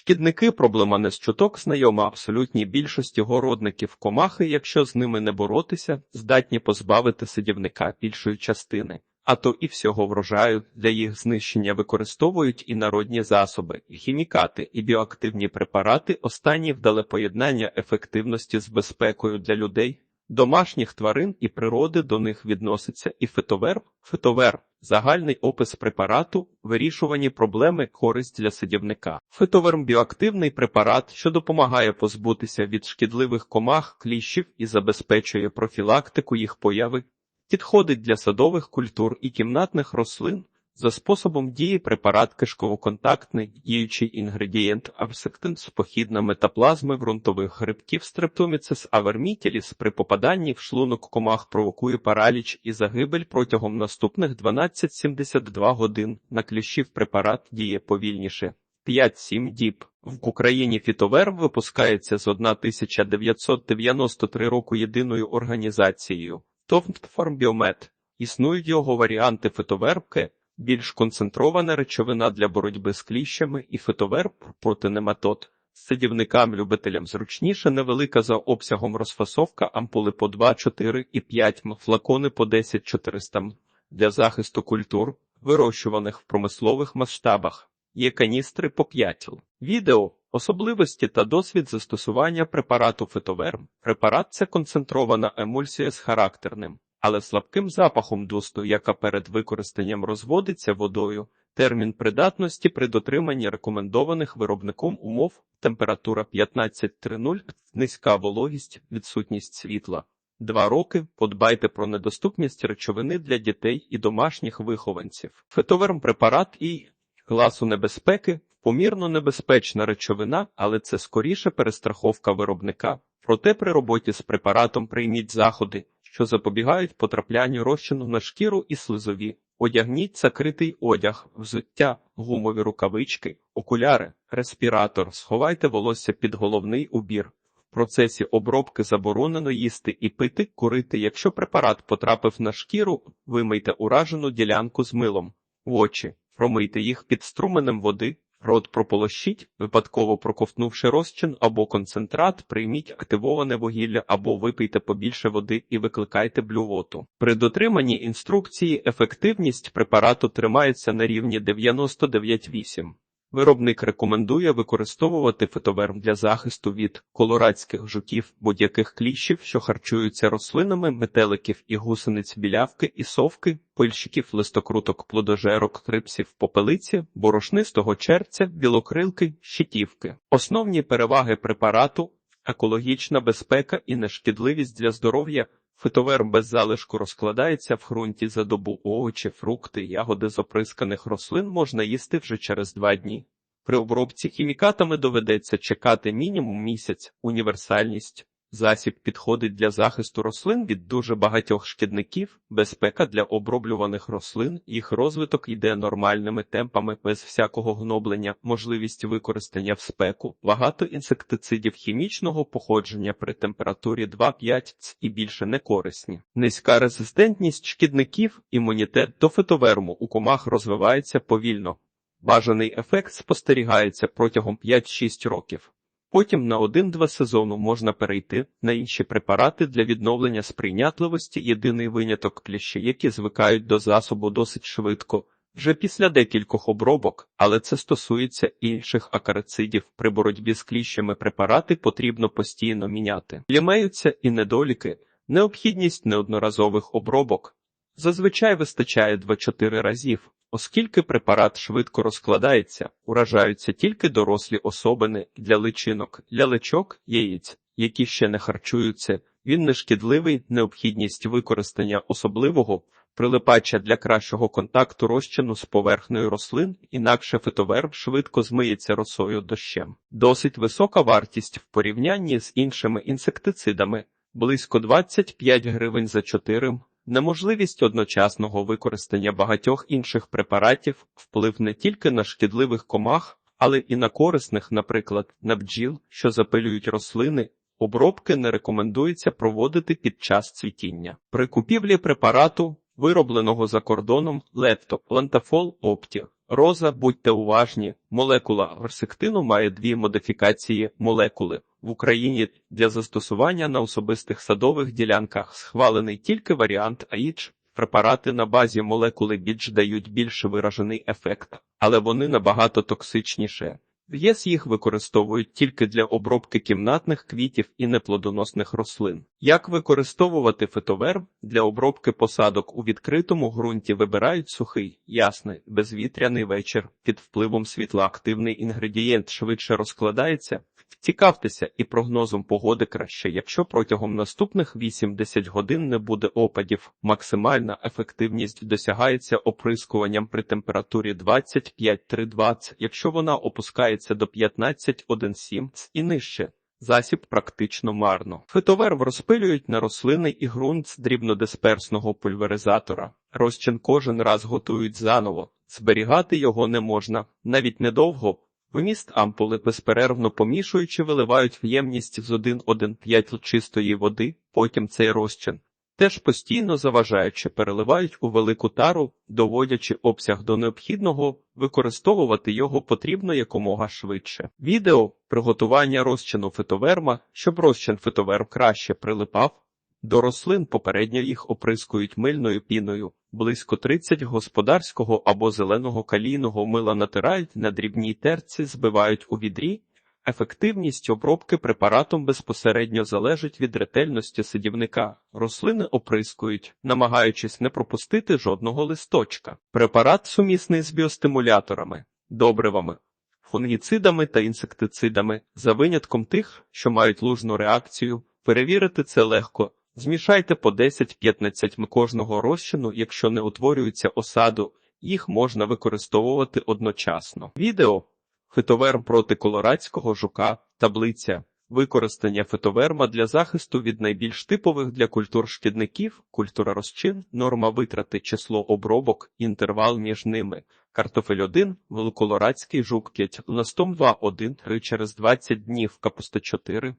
Шкідники проблема не з чуток знайома абсолютній більшості городників комахи, якщо з ними не боротися, здатні позбавити садівника більшої частини, а то і всього врожаю для їх знищення використовують і народні засоби, хімікати, і біоактивні препарати, останні вдале поєднання ефективності з безпекою для людей. Домашніх тварин і природи до них відноситься і фитоверб. Фитоверб – загальний опис препарату, вирішувані проблеми, користь для садівника. Фитоверм – біоактивний препарат, що допомагає позбутися від шкідливих комах, кліщів і забезпечує профілактику їх появи. Підходить для садових культур і кімнатних рослин. За способом дії препарат кишково-контактний, діючий інгредієнт абсектинс, похідна метаплазми ґрунтових грибків стрептоміцис авермітіліс при попаданні в шлунок комах провокує параліч і загибель протягом наступних 12-72 годин. На кліщів препарат діє повільніше. 5-7 діб. В Україні фітоверм випускається з 1993 року єдиною організацією Товнтфармбіомет. Існують його варіанти фитовербки, більш концентрована речовина для боротьби з кліщами і фитоверб проти нематод. Садівникам-любителям зручніше невелика за обсягом розфасовка ампули по 2, 4 і 5 м, флакони по 10 400 м. Для захисту культур, вирощуваних в промислових масштабах, є каністри по 5 л. Відео Особливості та досвід застосування препарату фитоверм. Препарат це концентрована емульсія з характерним, але слабким запахом дусту, яка перед використанням розводиться водою. Термін придатності при дотриманні рекомендованих виробником умов температура 15-30, низька вологість, відсутність світла. Два роки подбайте про недоступність речовини для дітей і домашніх вихованців. Фитоверм препарат і класу небезпеки помірно небезпечна речовина, але це скоріше перестраховка виробника. Проте при роботі з препаратом прийміть заходи, що запобігають потраплянню розчину на шкіру і слизові. Одягніть закритий одяг, взуття, гумові рукавички, окуляри, респіратор, сховайте волосся під головний убір. В процесі обробки заборонено їсти і пити, курити. Якщо препарат потрапив на шкіру, вимийте уражену ділянку з милом, в очі, промийте їх під струменем води, рот прополощіть, випадково проковтнувши розчин або концентрат, прийміть активоване вугілля або випийте побільше води і викликайте блювоту. При дотриманні інструкції ефективність препарату тримається на рівні 99,8. Виробник рекомендує використовувати фитоверм для захисту від колорадських жуків, будь-яких кліщів, що харчуються рослинами, метеликів і гусениць білявки і совки, пильщиків, листокруток, плодожерок, крипсів, попелиці, борошнистого черця, білокрилки, щитівки. Основні переваги препарату екологічна безпека і нешкідливість для здоров'я. Фитоверм без залишку розкладається в ґрунті за добу овочі, фрукти, ягоди з оприсканих рослин можна їсти вже через два дні. При обробці хімікатами доведеться чекати мінімум місяць, універсальність. Засіб підходить для захисту рослин від дуже багатьох шкідників, безпека для оброблюваних рослин, їх розвиток йде нормальними темпами без всякого гноблення, можливість використання в спеку, багато інсектицидів хімічного походження при температурі 2-5 ц і більше не корисні. Низька резистентність шкідників, імунітет до фитоверму у комах розвивається повільно. Бажаний ефект спостерігається протягом 5-6 років. Потім на один-два сезону можна перейти на інші препарати для відновлення сприйнятливості. Єдиний виняток кліщі, які звикають до засобу досить швидко, вже після декількох обробок, але це стосується інших акарицидів. При боротьбі з кліщами препарати потрібно постійно міняти. Лімеються і недоліки, необхідність неодноразових обробок. Зазвичай вистачає 2-4 разів. Оскільки препарат швидко розкладається, уражаються тільки дорослі особини для личинок, для личок, яєць, які ще не харчуються, він не шкідливий, необхідність використання особливого прилипача для кращого контакту розчину з поверхнею рослин, інакше фитоверб швидко змиється росою дощем. Досить висока вартість в порівнянні з іншими інсектицидами близько 25 гривень за 4 Неможливість одночасного використання багатьох інших препаратів вплив не тільки на шкідливих комах, але і на корисних, наприклад, на бджіл, що запилюють рослини. Обробки не рекомендується проводити під час цвітіння. При купівлі препарату, виробленого за кордоном, лепто, лантафол, опті, Роза, будьте уважні, молекула версектину має дві модифікації молекули. В Україні для застосування на особистих садових ділянках схвалений тільки варіант АІЧ. Препарати на базі молекули більш дають більш виражений ефект, але вони набагато токсичніше. В ЄС їх використовують тільки для обробки кімнатних квітів і неплодоносних рослин. Як використовувати фитоверб для обробки посадок у відкритому ґрунті вибирають сухий, ясний, безвітряний вечір. Під впливом світла активний інгредієнт швидше розкладається. Цікавтеся і прогнозом погоди краще, якщо протягом наступних 8-10 годин не буде опадів. Максимальна ефективність досягається оприскуванням при температурі 25-320, якщо вона опускається до 15-1,7 і нижче. Засіб практично марно. Фитоверв розпилюють на рослини і ґрунт з дрібнодисперсного пульверизатора. Розчин кожен раз готують заново. Зберігати його не можна, навіть недовго. Вміст ампули безперервно помішуючи виливають в ємність з 1,1,5 чистої води, потім цей розчин. Теж постійно заважаючи переливають у велику тару, доводячи обсяг до необхідного, використовувати його потрібно якомога швидше. Відео приготування розчину фитоверма, щоб розчин фитоверм краще прилипав. До рослин попередньо їх оприскують мильною піною. Близько 30 господарського або зеленого калійного мила натирають на дрібній терці, збивають у відрі. Ефективність обробки препаратом безпосередньо залежить від ретельності сидівника. Рослини оприскують, намагаючись не пропустити жодного листочка. Препарат сумісний з біостимуляторами, добривами, фунгіцидами та інсектицидами, за винятком тих, що мають лужну реакцію. Перевірити це легко. Змішайте по 10-15 кожного розчину, якщо не утворюється осаду, їх можна використовувати одночасно. Відео Фитоверм проти колорадського жука, таблиця, використання фитоверма для захисту від найбільш типових для культур шкідників, культура розчин, норма витрати, число обробок, інтервал між ними. Картофель 1, колорадський жук 5, ластом 2, 1, 3 через 20 днів, капуста 4,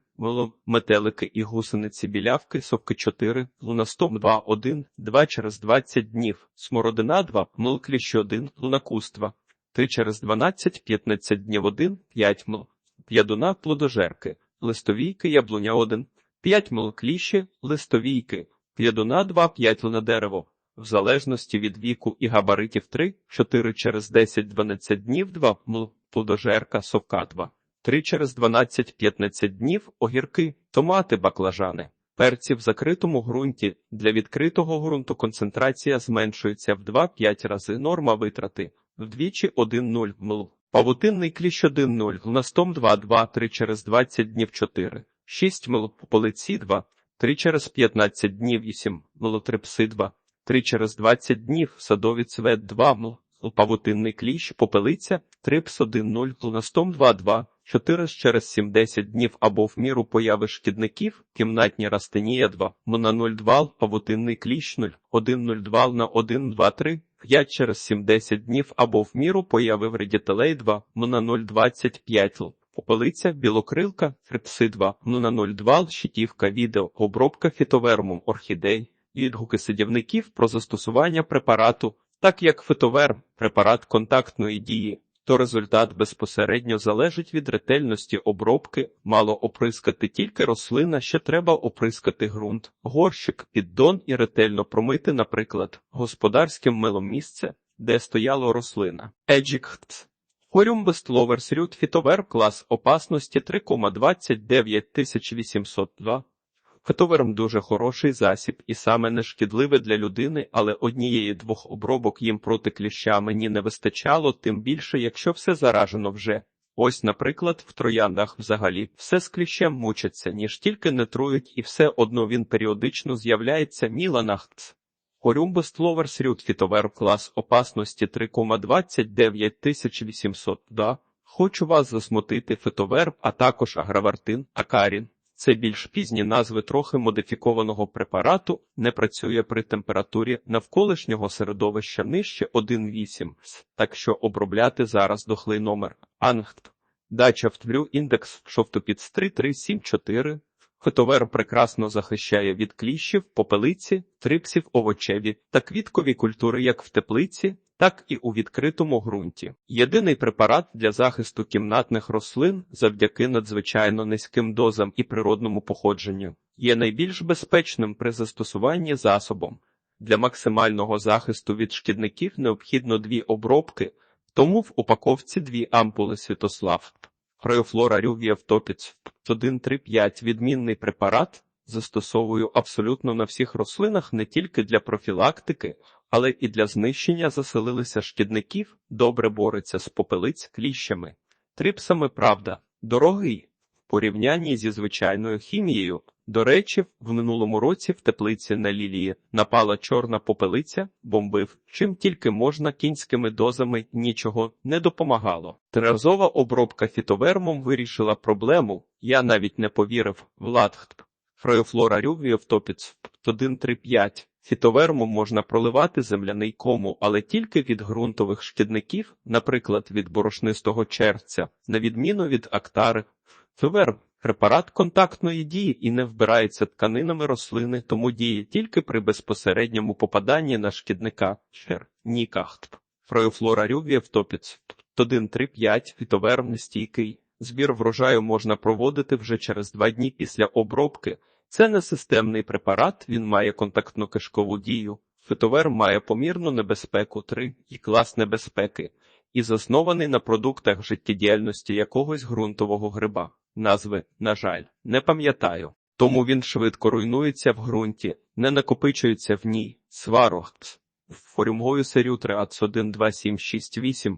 метелики і гусениці білявки, совки 4, лунастом 2, 1, 2 через 20 днів, смородина 2, млкліщ 1, лунакуства, 3 через 12-15 днів 1, 5 мл, п'ядуна плодожерки, листовійки яблуня 1, 5 мл кліші, листовійки, п'ядуна 2, 5 на дерево, в залежності від віку і габаритів 3, 4 через 10-12 днів 2 мл, плодожерка, совка 2, 3 через 12-15 днів огірки, томати, баклажани. Перці в закритому ґрунті. Для відкритого ґрунту концентрація зменшується в 2-5 рази. Норма витрати. Вдвічі 1-0 мл. Павутинний кліщ 1-0, настом 2-2, 3 через 20 днів 4, 6 мл, полиці 2, 3 через 15 днів 8, мл, трипси 2, 3 через 20 днів, садові цвет 2 мл, павутинний кліщ, попелиця, трипс 1-0, настом 2-2, 4 через 70 днів або в міру появи шкідників, кімнатні растенія 2, на 0,2, павутинний кліщ 0, 1,02 на 1,2,3, 5 через 70 днів або в міру появи вредітелей 2, на 0,25 л. Попелиця, білокрилка, фрипси 2, на 0,2 щитівка відео, обробка фітовермом орхідей, відгуки сидівників про застосування препарату, так як фитоверм – препарат контактної дії, то результат безпосередньо залежить від ретельності обробки, мало оприскати тільки рослина, ще треба оприскати ґрунт, горщик, піддон і ретельно промити, наприклад, господарським милом місце, де стояло рослина. Еджікт. Хорюм Бестловерс фітовер клас опасності 3,29802 Фетоверм дуже хороший засіб і саме не шкідливе для людини, але однієї двох обробок їм проти кліща мені не вистачало, тим більше, якщо все заражено вже. Ось, наприклад, в трояндах взагалі все з кліщем мучаться, ніж тільки не трують, і все одно він періодично з'являється Міланахтс. Хорюмбест Ловерс Рют Фітовер клас опасності 3,29800 да. Хочу вас засмутити фитоверб, а також агравартин, акарін. Це більш пізні назви трохи модифікованого препарату, не працює при температурі навколишнього середовища нижче 1,8, так що обробляти зараз дохлий номер Ангт. Дача втвлю індекс шовтопіц 3374. Фитовер прекрасно захищає від кліщів, попелиці, трипсів, овочеві та квіткові культури як в теплиці, так і у відкритому ґрунті. Єдиний препарат для захисту кімнатних рослин завдяки надзвичайно низьким дозам і природному походженню є найбільш безпечним при застосуванні засобом. Для максимального захисту від шкідників необхідно дві обробки, тому в упаковці дві ампули Світослав. Хроєфлора Рювія Втопіц 135 відмінний препарат застосовую абсолютно на всіх рослинах не тільки для профілактики, але і для знищення заселилися шкідників, добре бореться з попелиць кліщами. Трипсами правда, дорогий в порівнянні зі звичайною хімією. До речі, в минулому році в теплиці на лілії напала чорна попелиця, бомбив, чим тільки можна кінськими дозами нічого не допомагало. Триразова обробка фітовермом вирішила проблему. Я навіть не повірив. Влад Фроєфлора Рювієв Топіц 135. Фітовермом можна проливати земляний кому, але тільки від ґрунтових шкідників, наприклад, від борошнистого черця, на відміну від актари. Фіверм препарат контактної дії і не вбирається тканинами рослини, тому діє тільки при безпосередньому попаданні на шкідника. Шер. Нікахт. Фроєфлора Рювієв Топіц 135. Фітоверм нестійкий. Збір врожаю можна проводити вже через два дні після обробки. Це не системний препарат, він має контактну кишкову дію. Фитовер має помірну небезпеку 3 і клас небезпеки, і заснований на продуктах життєдіяльності якогось ґрунтового гриба. Назви, на жаль, не пам'ятаю. Тому він швидко руйнується в ґрунті, не накопичується в ній. Сварохт. Форюмгою серію 3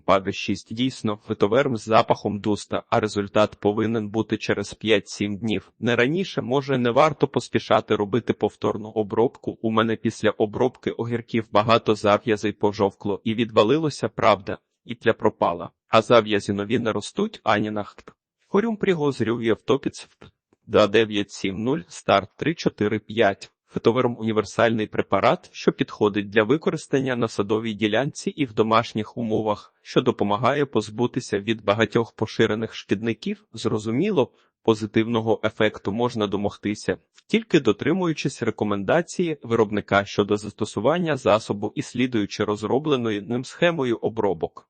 паде 6 дійсно фитоверм з запахом дуста, а результат повинен бути через 5-7 днів. Не раніше, може, не варто поспішати робити повторну обробку. У мене після обробки огірків багато зав'язей пожовкло і відвалилося правда, і тля пропала. А зав'язі нові не ростуть ані нахт. Хорюм пригозрюв є втопіць да 970 старт 345. Фитоверм універсальний препарат, що підходить для використання на садовій ділянці і в домашніх умовах, що допомагає позбутися від багатьох поширених шкідників. Зрозуміло, позитивного ефекту можна домогтися, тільки дотримуючись рекомендації виробника щодо застосування засобу і слідуючи розробленою ним схемою обробок.